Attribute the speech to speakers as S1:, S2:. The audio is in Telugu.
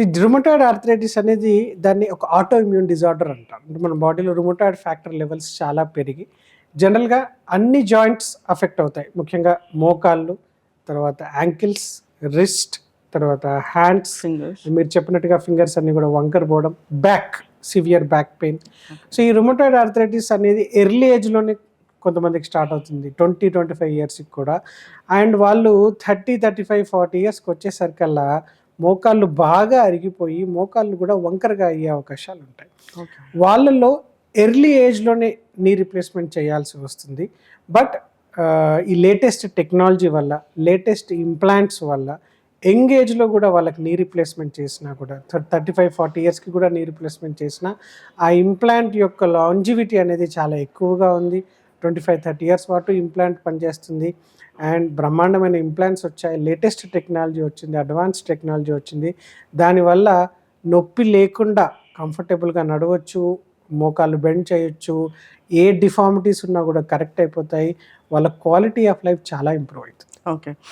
S1: ఈ రుమటాయిడ్ ఆర్థరైటిస్ అనేది దాన్ని ఒక ఆటో ఇమ్యూన్ డిజార్డర్ అంటారు అంటే మన బాడీలో రుమటాయిడ్ ఫ్యాక్టర్ లెవెల్స్ చాలా పెరిగి జనరల్గా అన్ని జాయింట్స్ అఫెక్ట్ అవుతాయి. ముఖ్యంగా మోకాళ్ళు తర్వాత యాంకిల్స్ రిస్ట్ తర్వాత హ్యాండ్స్
S2: ఫింగర్స్
S1: మీరు చెప్పినట్టుగా ఫింగర్స్ అన్ని కూడా వంకర్ పోవడం back severe back pain so ఈ రుమటాయిడ్ ఆర్థరైటిస్ అనేది ఎర్లీ ఏజ్లోనే కొంతమందికి స్టార్ట్ అవుతుంది. ట్వంటీ ట్వంటీ ఫైవ్ ఇయర్స్కి కూడా. అండ్ వాళ్ళు థర్టీ థర్టీ ఫైవ్ ఫార్టీ ఇయర్స్కి వచ్చేసరికల్లా మోకాళ్ళు బాగా అరిగిపోయి మోకాళ్ళు కూడా వంకరగా అయ్యే అవకాశాలు ఉంటాయి. వాళ్ళల్లో ఎర్లీ ఏజ్లోనే నీ రిప్లేస్మెంట్ చేయాల్సి వస్తుంది. బట్ ఈ లేటెస్ట్ టెక్నాలజీ వల్ల లేటెస్ట్ ఇంప్లాంట్స్ వల్ల యంగ్ ఏజ్లో కూడా వాళ్ళకి నీ రిప్లేస్మెంట్ చేసినా కూడా థర్టీ ఫైవ్ ఫార్టీ ఇయర్స్కి కూడా నీ రిప్లేస్మెంట్ చేసినా ఆ ఇంప్లాంట్ యొక్క లాంజివిటీ అనేది చాలా ఎక్కువగా ఉంది. ట్వంటీ ఫైవ్ థర్టీ ఇయర్స్ పాటు ఇంప్లాంట్ పనిచేస్తుంది. అండ్ బ్రహ్మాండమైన ఇంప్లాంట్స్ వచ్చాయి. లేటెస్ట్ టెక్నాలజీ వచ్చింది అడ్వాన్స్ టెక్నాలజీ వచ్చింది. దానివల్ల నొప్పి లేకుండా కంఫర్టబుల్గా నడవచ్చు మోకాళ్ళు బెండ్ చేయొచ్చు ఏ డిఫార్మిటీస్ ఉన్నా కూడా కరెక్ట్ అయిపోతాయి. వాళ్ళ క్వాలిటీ ఆఫ్ లైఫ్ చాలా ఇంప్రూవ్ అవుతుంది.
S2: ఓకే.